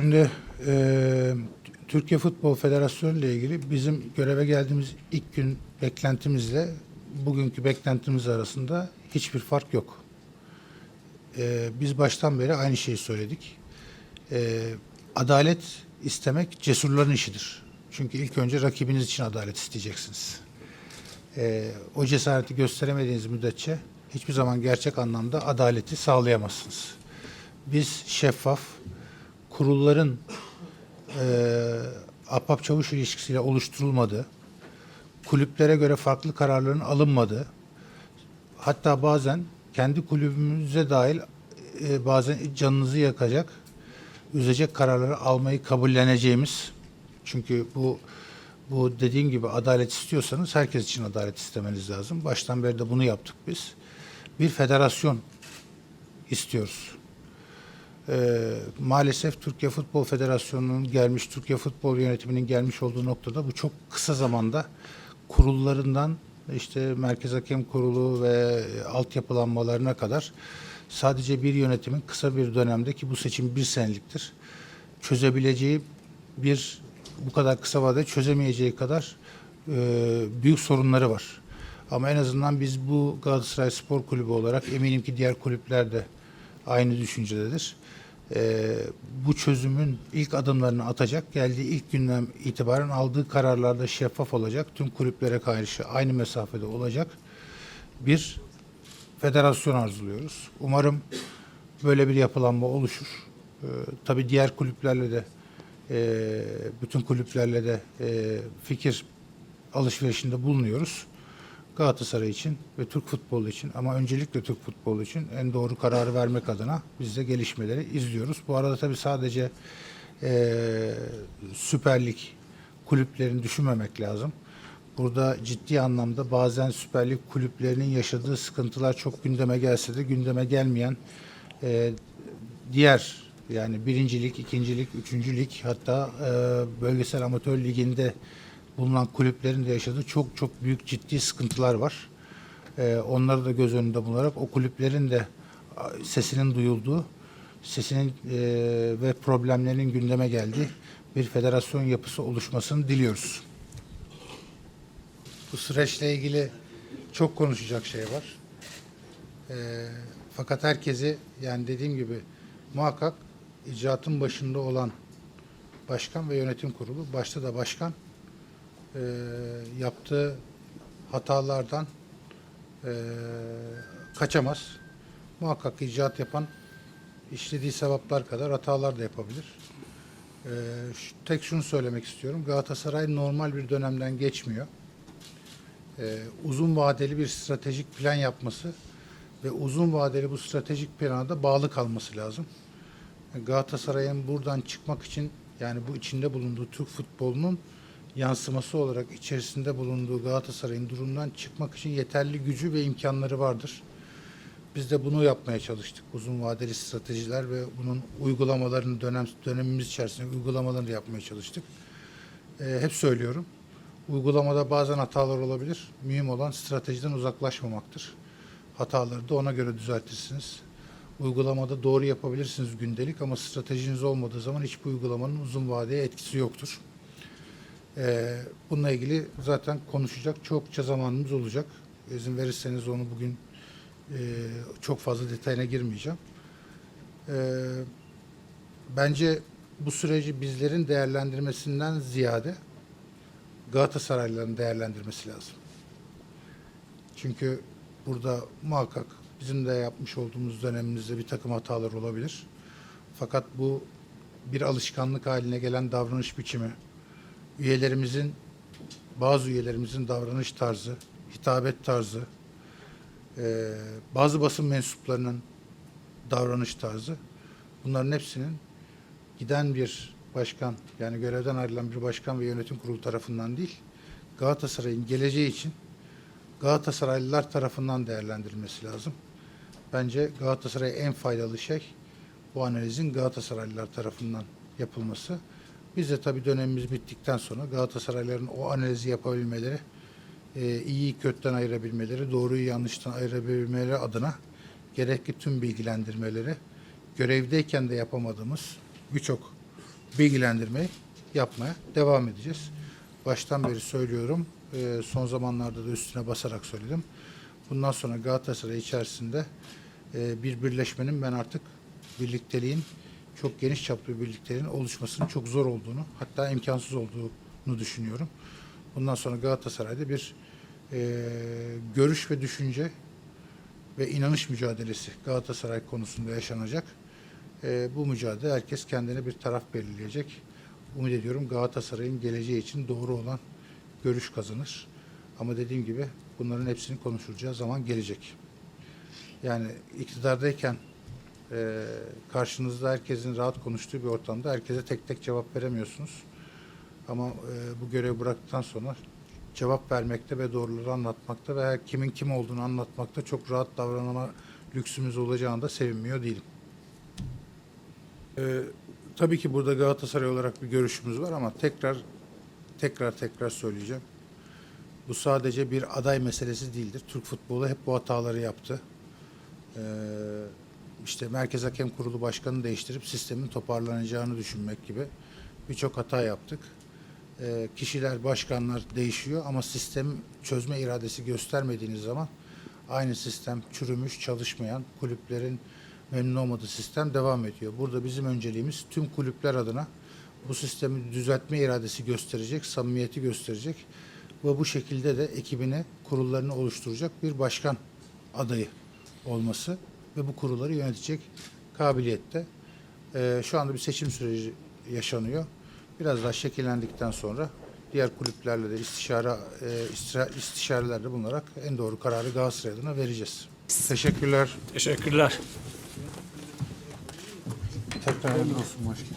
Şimdi e, Türkiye Futbol Federasyonu ile ilgili bizim göreve geldiğimiz ilk gün beklentimizle bugünkü beklentimiz arasında hiçbir fark yok. E, biz baştan beri aynı şeyi söyledik. E, adalet istemek cesurların işidir. Çünkü ilk önce rakibiniz için adalet isteyeceksiniz. E, o cesareti gösteremediğiniz müddetçe hiçbir zaman gerçek anlamda adaleti sağlayamazsınız. Biz şeffaf, kurulların e, ahbap çavuş ilişkisiyle oluşturulmadığı, kulüplere göre farklı kararların alınmadığı, hatta bazen kendi kulübümüze dahil e, bazen canınızı yakacak, üzecek kararları almayı kabulleneceğimiz, çünkü bu bu dediğim gibi adalet istiyorsanız herkes için adalet istemeniz lazım. Baştan beri de bunu yaptık biz. Bir federasyon istiyoruz. Ee, maalesef Türkiye Futbol Federasyonu'nun gelmiş, Türkiye Futbol Yönetiminin gelmiş olduğu noktada bu çok kısa zamanda kurullarından işte Merkez Hakem Kurulu ve altyapılanmalarına kadar sadece bir yönetimin kısa bir dönemde ki bu seçim bir seneliktir çözebileceği bir bu kadar kısa vadede çözemeyeceği kadar e, büyük sorunları var. Ama en azından biz bu Galatasaray Spor Kulübü olarak eminim ki diğer kulüpler de aynı düşüncededir. E, bu çözümün ilk adımlarını atacak. Geldiği ilk günden itibaren aldığı kararlarda şeffaf olacak. Tüm kulüplere karşı aynı mesafede olacak. Bir federasyon arzuluyoruz. Umarım böyle bir yapılanma oluşur. Ee, tabii diğer kulüplerle de e, bütün kulüplerle de e, fikir alışverişinde bulunuyoruz. Galatasaray için ve Türk futbolu için ama öncelikle Türk futbolu için en doğru kararı vermek adına biz de gelişmeleri izliyoruz. Bu arada tabii sadece e, Süper Lig kulüplerini düşünmemek lazım. Burada ciddi anlamda bazen Süper Lig kulüplerinin yaşadığı sıkıntılar çok gündeme gelse de gündeme gelmeyen e, diğer yani birincilik, ikincilik, üçüncülük hatta e, bölgesel amatör liginde bulunan kulüplerin de yaşadığı çok çok büyük ciddi sıkıntılar var. E, onları da göz önünde bulunarak o kulüplerin de sesinin duyulduğu, sesinin e, ve problemlerinin gündeme geldiği bir federasyon yapısı oluşmasını diliyoruz. Bu süreçle ilgili çok konuşacak şey var. Ee, fakat herkesi yani dediğim gibi muhakkak icraatın başında olan başkan ve yönetim kurulu, başta da başkan e, yaptığı hatalardan e, kaçamaz. Muhakkak icraat yapan işlediği sevaplar kadar hatalar da yapabilir. E, tek şunu söylemek istiyorum. Galatasaray normal bir dönemden geçmiyor e, uzun vadeli bir stratejik plan yapması ve uzun vadeli bu stratejik plana da bağlı kalması lazım. Galatasaray'ın buradan çıkmak için yani bu içinde bulunduğu Türk futbolunun yansıması olarak içerisinde bulunduğu Galatasaray'ın durumdan çıkmak için yeterli gücü ve imkanları vardır. Biz de bunu yapmaya çalıştık. Uzun vadeli stratejiler ve bunun uygulamalarını dönem dönemimiz içerisinde uygulamalarını yapmaya çalıştık. Ee, hep söylüyorum. Uygulamada bazen hatalar olabilir. Mühim olan stratejiden uzaklaşmamaktır. Hataları da ona göre düzeltirsiniz. Uygulamada doğru yapabilirsiniz gündelik ama stratejiniz olmadığı zaman hiçbir uygulamanın uzun vadeye etkisi yoktur. Ee, bununla ilgili zaten konuşacak çokça zamanımız olacak. İzin verirseniz onu bugün e, çok fazla detayına girmeyeceğim. Ee, bence bu süreci bizlerin değerlendirmesinden ziyade Galatasaraylıların değerlendirmesi lazım. Çünkü burada muhakkak bizim de yapmış olduğumuz dönemimizde bir takım hatalar olabilir. Fakat bu bir alışkanlık haline gelen davranış biçimi, üyelerimizin, bazı üyelerimizin davranış tarzı, hitabet tarzı, eee, bazı basın mensuplarının davranış tarzı, bunların hepsinin giden bir başkan yani görevden ayrılan bir başkan ve yönetim kurulu tarafından değil Galatasaray'ın geleceği için Galatasaraylılar tarafından değerlendirilmesi lazım. Bence Galatasaray'a en faydalı şey bu analizin Galatasaraylılar tarafından yapılması. Biz de tabii dönemimiz bittikten sonra Galatasaraylıların o analizi yapabilmeleri, e, iyiyi kötüden ayırabilmeleri, doğruyu yanlıştan ayırabilmeleri adına gerekli tüm bilgilendirmeleri görevdeyken de yapamadığımız birçok bilgilendirmeyi yapmaya devam edeceğiz. Baştan beri söylüyorum. e, son zamanlarda da üstüne basarak söyledim. Bundan sonra Galatasaray içerisinde e, bir birleşmenin ben artık birlikteliğin çok geniş çaplı bir birlikteliğin oluşmasının çok zor olduğunu hatta imkansız olduğunu düşünüyorum. Bundan sonra Galatasaray'da bir e, görüş ve düşünce ve inanış mücadelesi Galatasaray konusunda yaşanacak. E, bu mücadele herkes kendine bir taraf belirleyecek. Umut ediyorum Galatasaray'ın geleceği için doğru olan görüş kazanır. Ama dediğim gibi bunların hepsini konuşulacağı zaman gelecek. Yani iktidardayken e, karşınızda herkesin rahat konuştuğu bir ortamda herkese tek tek cevap veremiyorsunuz. Ama e, bu görevi bıraktıktan sonra cevap vermekte ve doğruları anlatmakta ve kimin kim olduğunu anlatmakta çok rahat davranma lüksümüz olacağında sevinmiyor değilim. Ee, tabii ki burada Galatasaray olarak bir görüşümüz var ama tekrar tekrar tekrar söyleyeceğim. Bu sadece bir aday meselesi değildir. Türk futbolu hep bu hataları yaptı. Ee, işte Merkez Hakem Kurulu Başkanı değiştirip sistemin toparlanacağını düşünmek gibi birçok hata yaptık. Ee, kişiler, başkanlar değişiyor ama sistem çözme iradesi göstermediğiniz zaman aynı sistem çürümüş, çalışmayan, kulüplerin memnun olmadığı sistem devam ediyor. Burada bizim önceliğimiz tüm kulüpler adına bu sistemi düzeltme iradesi gösterecek, samimiyeti gösterecek ve bu şekilde de ekibini, kurullarını oluşturacak bir başkan adayı olması ve bu kurulları yönetecek kabiliyette. Ee, şu anda bir seçim süreci yaşanıyor. Biraz daha şekillendikten sonra diğer kulüplerle de istişare e, istişare- istişarelerde bulunarak en doğru kararı Galatasaray adına vereceğiz. Teşekkürler. Teşekkürler. Tekrar olsun başkanım.